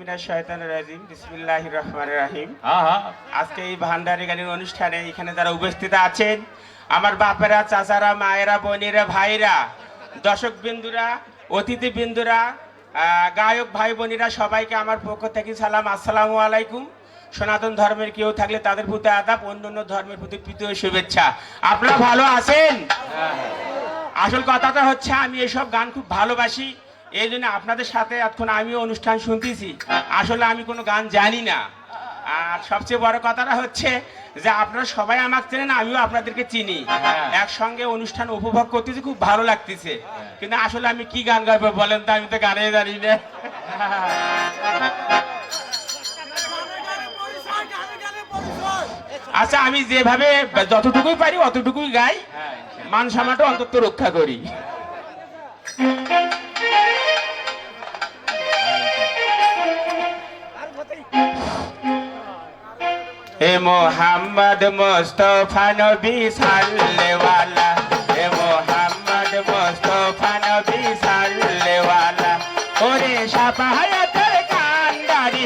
মিনাশ শাইতানির রাজিম বিসমিল্লাহির রহমানির রহিম। হ্যাঁ হ্যাঁ আজকে এই ভান্ডারি গানের অনুষ্ঠানে এখানে যারা উপস্থিত আছেন আমার বাপেরা চাচারা মায়েরা বোনেরা ভাইরা দর্শক বিন্দুরা অতিথি বিন্দুরা গায়ক ভাই বোনেরা সবাইকে আমার পক্ষ থেকে সালাম। আসসালামু আলাইকুম। সনাতন ধর্মের কেউ থাকলে তাদের প্রতি আদাব অন্য অন্য ধর্মের প্রতি প্রীতি ও শুভেচ্ছা। আপনারা ভালো আছেন? আসল কথাটা হচ্ছে আমি এসব গান খুব ভালোবাসি। এই জন্য আপনাদের সাথে এখন আমিও অনুষ্ঠান শুনতেছি। আসলে আমি কোনো গান জানি না। আর সবচেয়ে বড় কথাটা হচ্ছে যে আপনারা সবাই আমাকে চেনেন আমিও আপনাদেরকে চিনি। হ্যাঁ। একসঙ্গে অনুষ্ঠান উপভোগ করতেছি খুব ভালো লাগতেছে। কিন্তু আসলে আমি কি গান গাইবো বলেন তো আমি তো গানে জানি না। আচ্ছা আমি যেভাবে যতটুকুই পারি অতটুকুই গাই। হ্যাঁ মান সম্মানটা অন্তত রক্ষা করি। হে মোহাম্মদ মোস্তফা নবী সাল্লেওয়ালা। এ মোহাম্মদ মোস্তফা নবী সাল্লেওয়ালা। ওরে সাপাহায়াতের কান্দারি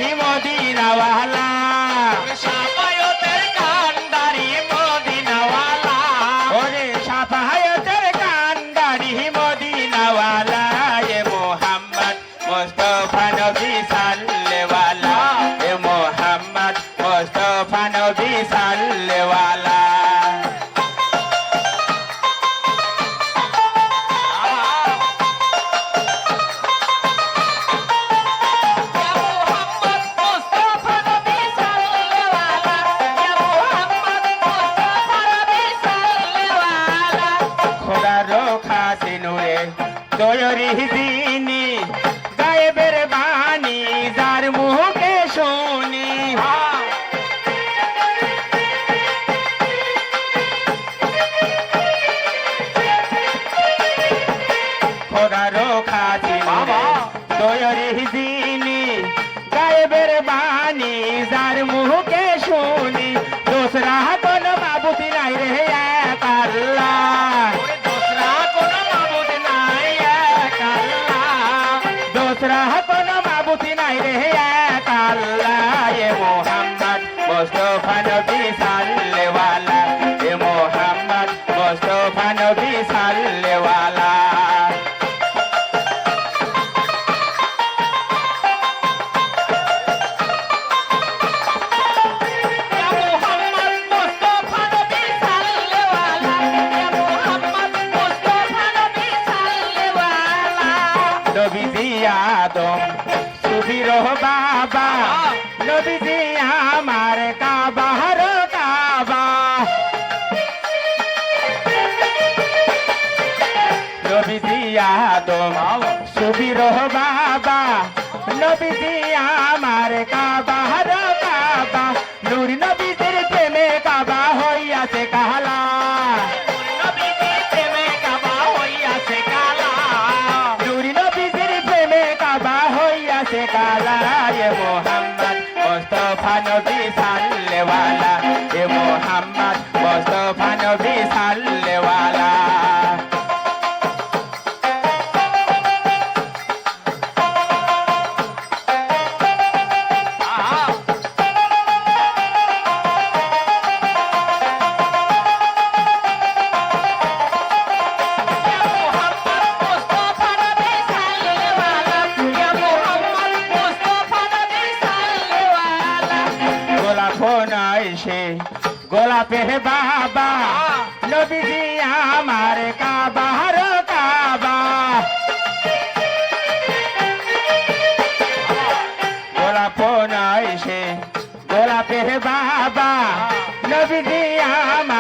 তৈরি দিনি মুস্তফা নবী সাল্লেওয়ালা সুবীর বাবা। নবীজি আমার কাবার কাবা। নবীজি আদম সুবীর বাবা। নবীজি আমার কাবার কাবা। নুরি নবীজির হইয়াছে কালা এ মোহাম্মদ মোস্তফা নবী সাল্লেওয়ালা এ মোহাম্মদ মোস্তফা নবী সে গোলাপের বাবা নবীজি আমার কাবার কাবা। গোলাপ নাই সে গোলাপে বাবা নবীজি আমার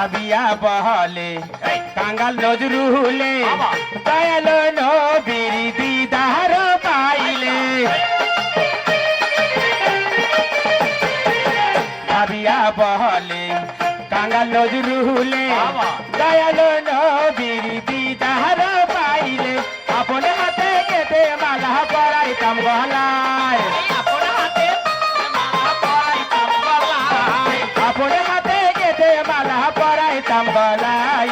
বলে কাঙ্গাল নজরুলে দয়ালো নবীর দিদার পাইলে। ভাবিয়া বলে কাঙ্গাল নজরুলে দয়ালো নবীর দিদার পাইলে। আপন হাতে কেটে মালা পরাইতাম গলায়। আপন হাতে মালা পরাইতাম